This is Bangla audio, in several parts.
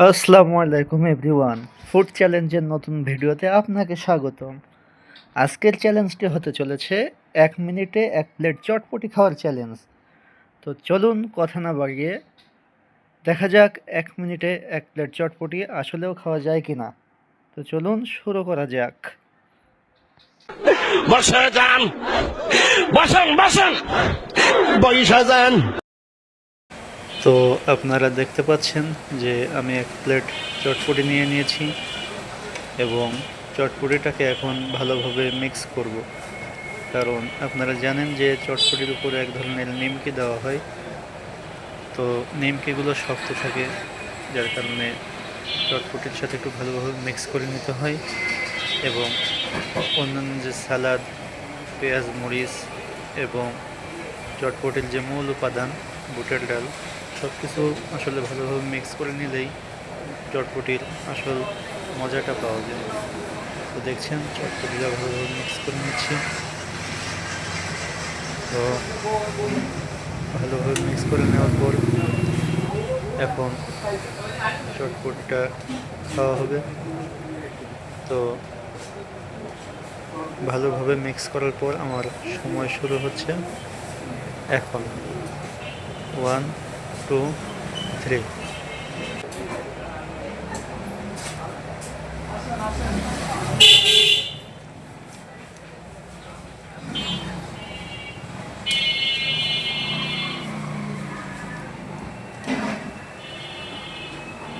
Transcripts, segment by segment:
আসসালামু আলাইকুম এভরিওয়ান। ফুড চ্যালেঞ্জের নতুন ভিডিওতে আপনাকে স্বাগতম। আজকের চ্যালেঞ্জটি হতে চলেছে এক মিনিটে এক প্লেট চটপটি খাওয়ার চ্যালেঞ্জ তো চলুন কথা না বাড়িয়ে দেখা যাক এক মিনিটে এক প্লেট চটপটি আসলেও খাওয়া যায় কি না তো চলুন শুরু করা যাক। বসে যান। বসেন বসেন। বসে যান। তো আপনারা দেখতে পাচ্ছেন যে আমি এক প্লেট চটপটি নিয়ে নিয়েছি এবং চটপটিটাকে এখন ভালোভাবে মিক্স করব। কারণ আপনারা জানেন যে চটপটির উপরে এক ধরনের নিমকি দেওয়া হয়। তো নিমকিগুলো শক্ত থাকে, যার কারণে চটপটির সাথে একটু ভালোভাবে মিক্স করে নিতে হয় এবং অন্যান্য যে সালাদ পেঁয়াজ, মরিচ এবং চটপটির যে মূল উপাদান, বুটের ডাল সব কিছু আসলে ভালোভাবে মিক্স করে নিলেই চটপটির আসল মজাটা পাওয়া যায়। তো দেখছেন, চটপটিটা ভালোভাবে মিক্স করে নিচ্ছি। তো ভালোভাবে মিক্স করে নেওয়ার পর এখন চটপটিটা খাওয়া হবে। তো ভালোভাবে মিক্স করার পর আমার সময় শুরু হচ্ছে। এখন ওয়ান 또 드레이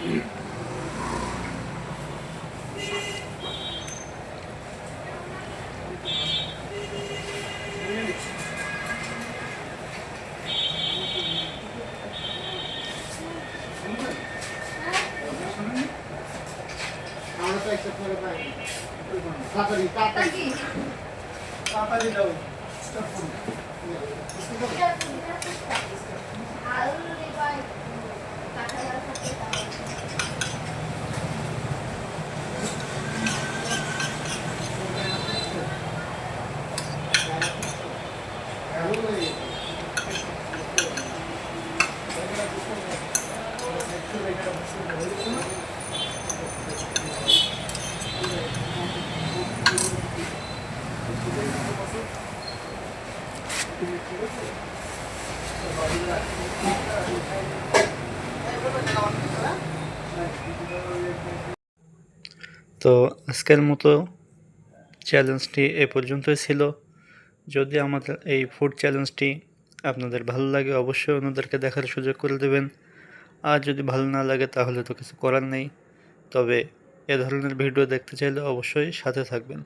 음. টু থ্রি তো আজকের মতো চ্যালেঞ্জটি এ পর্যন্তই ছিল। যদি আমাদের এই ফুড চ্যালেঞ্জটি আপনাদের ভালো লাগে, অবশ্যই অন্যদেরকে দেখার সুযোগ করে দেবেন। আর যদি ভালো না লাগে, তাহলে তো কিছু করার নেই। তবে এ ধরনের ভিডিও দেখতে চাইলে অবশ্যই সাথে থাকবেন।